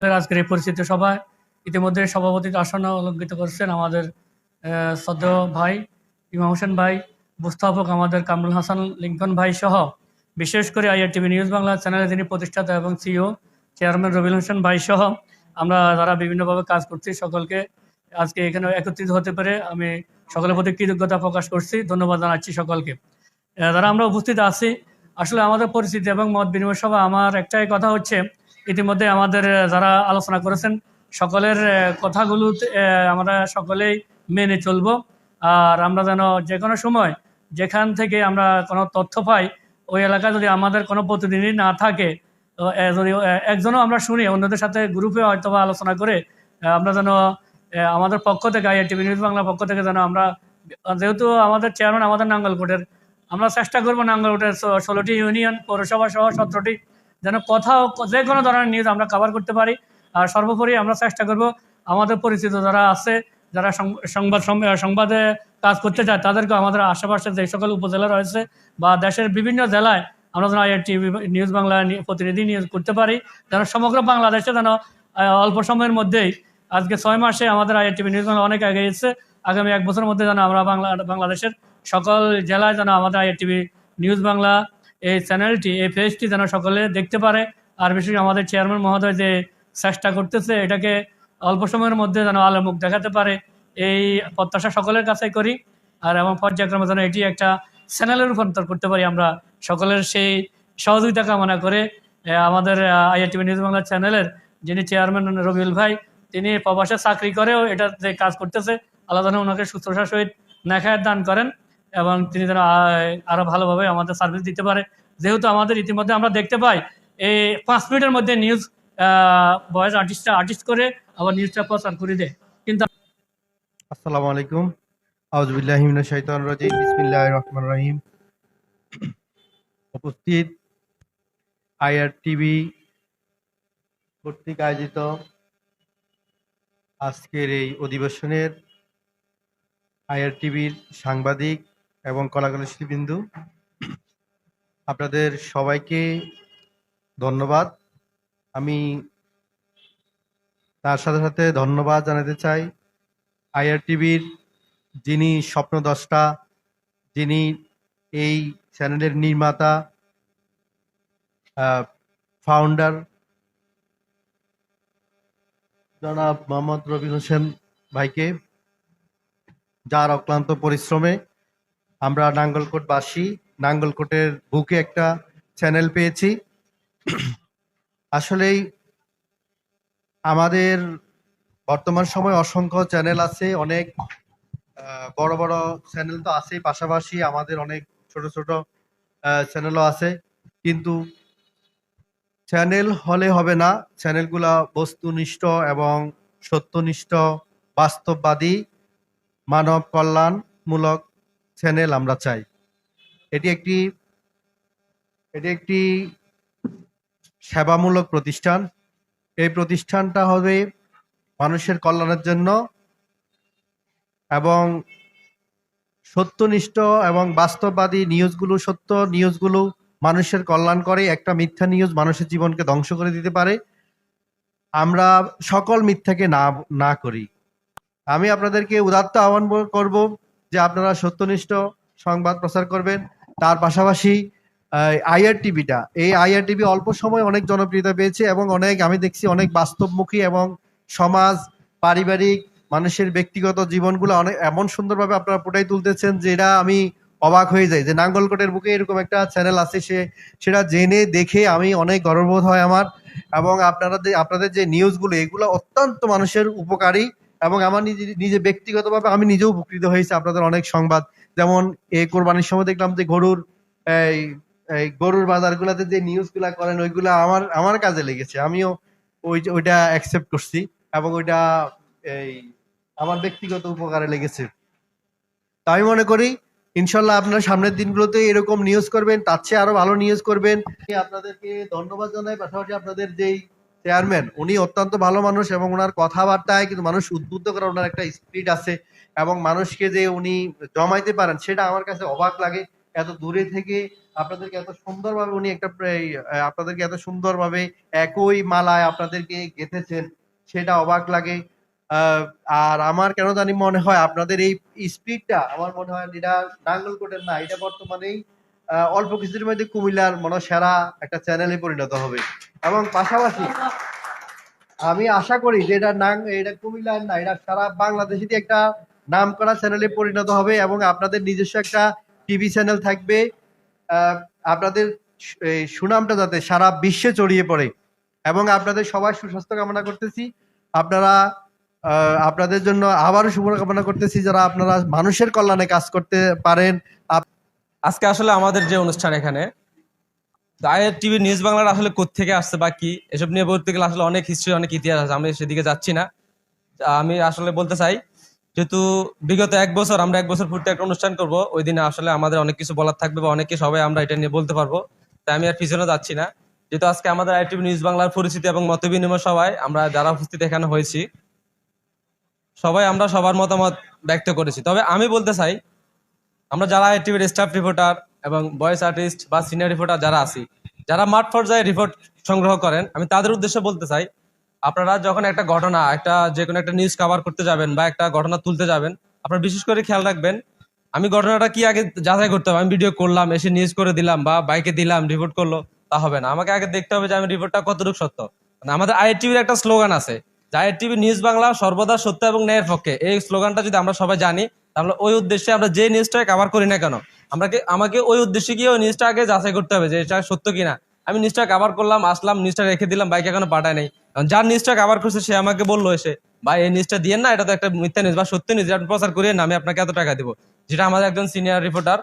আমাদের আজকের এই পরিচিত সভায় ইতিমধ্যে সভাপতির আসন অলঙ্কৃত করছেন আমাদের শ্রদ্ধেয় ভাই ইমাম হোসেন ভাই, উপস্থাপক আমাদের কামরুল হাসান লিঙ্কন ভাই সহ বিশেষ করে আইআর টিভি নিউজ বাংলা চ্যানেলে তিনি প্রতিষ্ঠাতা এবং সিও চেয়ারম্যান রবিল হোসেন ভাই সহ আমরা যারা বিভিন্নভাবে কাজ করছি সকলকে আজকে এখানে একত্রিত হতে পেরে আমি সকলের প্রতি কৃতজ্ঞতা প্রকাশ করছি। ধন্যবাদ জানাচ্ছি সকলকে। যারা আমরা উপস্থিত আছি, আসলে আমাদের পরিচিতি এবং মত বিনিময় সভা আমার একটাই কথা হচ্ছে ইতিমধ্যে আমাদের যারা আলোচনা করেছেন, সকলের কথাগুলো আমরা সকলেই মেনে চলবো। আর আমরা যেন যে কোনো সময় যেখান থেকে আমরা কোনো তথ্য পাই, ওই এলাকায় যদি আমাদের কোনো প্রতিনিধি না থাকে যদি একজনও আমরা শুনি, অন্যদের সাথে গ্রুপে হয়তো বা আলোচনা করে আমরা যেন আমাদের পক্ষ থেকে আইআর টিভি নিউজ বাংলা পক্ষ থেকে যেন আমরা, যেহেতু আমাদের চেয়ারম্যান আমাদের নাঙ্গলকোটের, আমরা চেষ্টা করব নাঙ্গলকোটের ষোলোটি ইউনিয়ন, পৌরসভা সহ সতেরোটি যেন কোথাও যে কোনো ধরনের নিউজ আমরা কভার করতে পারি। আর সর্বোপরি আমরা চেষ্টা করব আমাদের পরিচিত যারা আছে, যারা সংবাদ সংবাদে কাজ করতে চায়, তাদেরকে আমাদের আশেপাশে যে সকল উপজেলা রয়েছে বা দেশের বিভিন্ন জেলায় আমরা যেন টিভি নিউজ বাংলা প্রতিনিধি নিয়োগ করতে পারি, যেন সমগ্র বাংলাদেশে যেন অল্প সময়ের মধ্যেই আজকে ছয় মাসে আমাদের আইআর টিভি নিউজ বাংলা অনেক আগে এসেছে। আগামী এক বছরের মধ্যে যেন আমরা বাংলা, বাংলাদেশের সকল জেলায় যেন আমাদের আইআর টিভি নিউজ বাংলা এই চ্যানেলটি এই পেজটি যেন সকলে দেখতে পারে। আর বিশেষ আমাদের চেয়ারম্যান মহোদয় যে চেষ্টা করতেছে, এটাকে অল্প সময়ের মধ্যে যেন আলো মুখ দেখাতে পারে, এই প্রত্যাশা সকলের কাছে করি। আর এবং পর্যায়ক্রমে যেন এটি একটা চ্যানেলে রূপান্তর করতে পারি আমরা সকলের সেই সহযোগিতা কামনা করে। আমাদের আইআইটিভি নিউজ বাংলা চ্যানেলের যিনি চেয়ারম্যান রবিউল ভাই, তিনি প্রবাসে চাকরি করেও এটা যে কাজ করতেছে। আল্লাহ ওনাকে সুস্থতার সহিত নেখায় দান করেন। এবং তিনি যেন আরও ভালোভাবে আমাদের সার্ভিস দিতে পারে। যেহেতু আমাদের ইতিমধ্যে আমরা দেখতে পাই, এই পাঁচ মিনিটের মধ্যে নিউজ ভয়েস আর্টিস্টটা আর্টিস্ট করে আবার নিউজটা প্রচার করে দেয়। কিন্তু আসসালামু আলাইকুম। রাজিম। রহিম। উপস্থিত আইআর টিভি কর্তৃক আয়োজিত আজকের এই অধিবেশনের আইআর টিভির সাংবাদিক এবং কলাকার শিল্পবিন্দু, আপনাদের সবাইকে ধন্যবাদ। আমি তার সাথে সাথে ধন্যবাদ জানাতে চাই আইআর টিভির যিনি স্বপ্নদ্রষ্টা, যিনি এই চ্যানেলের নির্মাতা ফাউন্ডার জনাব মোহাম্মদ রবি হোসেন ভাইকে, যার অক্লান্ত পরিশ্রমে আমরা নাঙ্গলকোটবাসী, নাঙ্গলকোটের বুকে একটা চ্যানেল পেয়েছি। আসলেই আমাদের বর্তমান সময়ে অসংখ্য চ্যানেল আছে, অনেক বড় বড় চ্যানেল তো আছেই, পাশাপাশি আমাদের অনেক ছোট ছোট চ্যানেলও আছে। কিন্তু চ্যানেল হলে হবে না, চ্যানেলগুলা বস্তুনিষ্ঠ এবং সত্যনিষ্ঠ, বাস্তববাদী, মানব কল্যাণমূলক চ্যানেল আমরা চাই। এটি একটি এটি একটি সেবামূলক প্রতিষ্ঠান। এই প্রতিষ্ঠানটা হবে মানুষের কল্যাণের জন্য এবং সত্যনিষ্ঠ এবং বাস্তববাদী নিউজগুলো, সত্য নিউজগুলো মানুষের কল্যাণ করে, একটা মিথ্যা নিউজ মানুষের জীবনকে ধ্বংস করে দিতে পারে। আমরা সকল মিথ্যাকে না না করি। আমি আপনাদেরকে উদাত্ত আহ্বান করব যে আপনারা সত্যনিষ্ঠ সংবাদ প্রচার করবেন, তার পাশাপাশি আইআর টিভিটা এই আইআর টিভি অল্প সময় অনেক জনপ্রিয়তা পেয়েছে এবং অনেক, আমি দেখছি অনেক বাস্তবমুখী এবং সমাজ, পারিবারিক, মানুষের ব্যক্তিগত জীবনগুলো অনেক, এমন সুন্দরভাবে আপনারা ফুটাই তুলতেছেন যেটা আমি অবাক হয়ে যাই যে নাঙ্গলকোটের বুকে এরকম একটা চ্যানেল আছে সে, সেটা জেনে দেখে আমি অনেক গর্ববোধ হয় আমার। এবং আপনারা আপনাদের যে নিউজগুলো এগুলো অত্যন্ত মানুষের উপকারী। এবং আমার নিজে নিজে ব্যক্তিগতভাবে আমি নিজেও উপকৃত হয়েছি। আপনাদের অনেক সংবাদ। যেমন এই কোরবানির সময় দেখলাম যে গরুর, এই গরুর বাজারগুলোতে যে নিউজগুলা করেন, ওইগুলা আমার আমার কাজে লেগেছে। আমিও ওই, ওইটা অ্যাকসেপ্ট করছি এবং ওইটা এই, আমার ব্যক্তিগত উপকারে লেগেছে। তা আমি মনে করি, ইনশাল্লাহ আপনার সামনের দিনগুলোতে এরকম নিউজ করবেন, তার চেয়ে আরও ভালো নিউজ করবেন। আপনাদেরকে ধন্যবাদ জানাই। পাশাপাশি আপনাদের যেই চেয়ারম্যান উনি অত্যন্ত ভালো মানুষ এবং ওনার কথাবার্তায় কিন্তু মানুষ উদ্বুদ্ধ করার ওনার একটা স্পিরিট আছে এবং মানুষকে যে উনি জমাইতে পারেন, সেটা আমার কাছে অবাক লাগে। এত দূরে থেকে আপনাদেরকে এত সুন্দরভাবে উনি একটা আপনাদেরকে এত সুন্দরভাবে একই মালায় আপনাদেরকে গেঁথেছেন, সেটা অবাক লাগে। আর আমার কেন জানি মনে হয় আপনাদের এই স্পিডটা আমার মনে হয় এটা নাঙ্গলকোটের না, এটা বর্তমানেই অল্প কিছুদিনের মধ্যে কুমিল্লার মনে সেরা একটা চ্যানেলে পরিণত হবে। এবং পাশাপাশি আমি আশা করি যে এটা নাং এটা কুমিল্লার না, এটা সারা বাংলাদেশেরই একটা নাম করা চ্যানেলে পরিণত হবে এবং আপনাদের নিজস্ব একটা টিভি চ্যানেল থাকবে। আপনাদের সুনামটা যাতে সারা বিশ্বে ছড়িয়ে পড়ে। এবং আপনাদের সবার সুস্বাস্থ্য কামনা করতেছি। আপনারা আপনাদের জন্য আবারও শুভকামনা করতেছি যারা আপনারা মানুষের কল্যাণে কাজ করতে পারেন। আজকে আসলে আমাদের যে অনুষ্ঠান এখানে আয়ের টিভি নিউজ বাংলার আসলে থেকে আসছে বা কি, এসব নিয়ে বলতে গেলে আসলে অনেক হিস্ট্রি অনেক ইতিহাস আছে, আমি সেদিকে যাচ্ছি না। আমি আসলে বলতে চাই, যেহেতু বিগত এক বছর আমরা এক বছর পূর্তি একটা অনুষ্ঠান করব, ওই দিনে আসলে আমাদের অনেক কিছু বলার থাকবে বা অনেকে সবাই আমরা এটা নিয়ে বলতে পারব, তাই আমি আর পিছনে যাচ্ছি না। যেহেতু আজকে আমাদের আইটিভি নিউজ বাংলার পরিচিতি এবং মত বিনিময় সবাই, আমরা যারা উপস্থিত এখানে হয়েছি, সবাই আমরা সবার মতামত ব্যক্ত করেছি। তবে আমি বলতে চাই আমরা যারা টিভির স্টাফ রিপোর্টার এবং ভয়েস আর্টিস্ট বা সিনিয়র রিপোর্টার যারা আছি, যারা মাঠ পর্যায়ে রিপোর্ট সংগ্রহ করেন, আমি তাদের উদ্দেশ্যে বলতে চাই, আপনারা যখন একটা ঘটনা, একটা যে কোনো একটা নিউজ কভার করতে যাবেন বা একটা ঘটনা তুলতে যাবেন, আপনারা বিশেষ করে খেয়াল রাখবেন, আমি ঘটনাটা কি আগে যাচাই করতে হবে? আমি ভিডিও করলাম, এসে নিউজ করে দিলাম বা বাইকে দিলাম রিপোর্ট করল, তা হবে না। আমাকে আগে দেখতে হবে যে আমি রিপোর্টটা কতটুকু সত্য। মানে আমাদের আইটিভির একটা স্লোগান আছে, যে আইটিভি নিউজ বাংলা সর্বদা সত্য এবং ন্যায়ের পক্ষে। এই স্লোগানটা যদি আমরা সবাই জানি তাহলে ওই উদ্দেশ্যে আমরা যে নিউজটা কভার করি না কেন? আমাকে আমাকে ওই উদ্দেশ্যে গিয়ে ওই নিউজটা আগে যাচাই করতে হবে যে এটা সত্য কিনা। আমি নিউজটা কভার করলাম, আসলাম নিউজটা রেখে দিলাম, বাইকে এখনও পাঠায় নাই। যার নিউজটা কভার করছে, সে আমাকে বলল এসে, ভাই, এই নিউজটা দিয়ে না, এটা তো একটা মিথ্যা নিউজ বা সত্য নিউজ আপনি প্রচার করিয়ে না, আমি আপনাকে এত টাকা দিব। যেটা আমাদের একজন সিনিয়র রিপোর্টার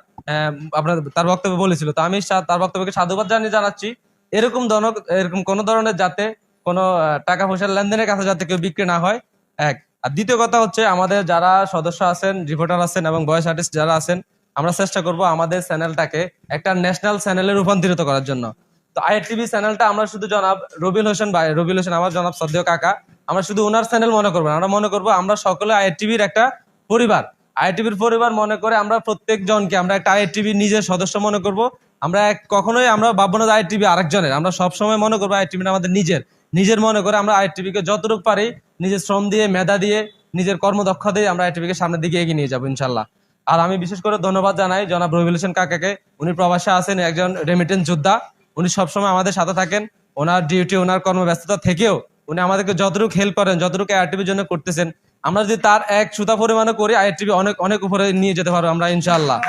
আপনার, তার বক্তব্য বলেছিল। তো আমি তার বক্তব্যকে সাধুবাদ জানিয়ে জানাচ্ছি, এরকম ধরনের, এরকম কোনো ধরনের যাতে কোনো টাকা পয়সার লেনদেনের কাছে যাতে কেউ বিক্রি না হয়, এক। আর দ্বিতীয় কথা হচ্ছে আমাদের যারা সদস্য আছেন রিপোর্টার আছেন এবং ভয়েস আর্টিস্ট যারা আছেন, আমরা চেষ্টা করব আমাদের চ্যানেলটাকে একটা ন্যাশনাল চ্যানেলে রূপান্তরিত করার জন্য। তো আইটিভি চ্যানেলটা আমরা শুধু জনাব রবিল হোসেন ভাই, রবিল হোসেন আমার জনাব সদ্য কাকা, আমরা শুধু ওনার চ্যানেল মনে করব আমরা মনে করব আমরা সকলে আইটিভির একটা পরিবার। আইটিভির পরিবার মনে করে আমরা প্রত্যেক জনকে আমরা একটা আইটিভি নিজের সদস্য মনে করব। আমরা কখনোই আমরা ভাববো না আইটিভি আরেকজনের, আমরা সবসময় মনে করব আইটিভিটা আমাদের নিজের। নিজের মনে করে আমরা আইটিভিকে যতটুকু পারি নিজের শ্রম দিয়ে, মেধা দিয়ে, নিজের কর্মদক্ষতা দিয়ে আমরা আইটিভিকে সামনের দিকে এগিয়ে নিয়ে যাব, ইনশাল্লাহ। আর আমি বিশেষ করে ধন্যবাদ জানাই জনাব রবিউল হোসেন কাকাকে। উনি প্রবাসে আছেন, একজন রেমিটেন্স যোদ্ধা। উনি সবসময় আমাদের সাথে থাকেন। ওনার ডিউটি ওনার কর্মব্যস্ততা থেকেও উনি আমাদেরকে যতটুকু হেল্প করেন, যতটুকু আইটিভির জন্য করতেছেন, আমরা যদি তার এক সুতা পরিমাণও করি, আইটিভি অনেক অনেক উপরে নিয়ে যেতে পারব আমরা ইনশাআল্লাহ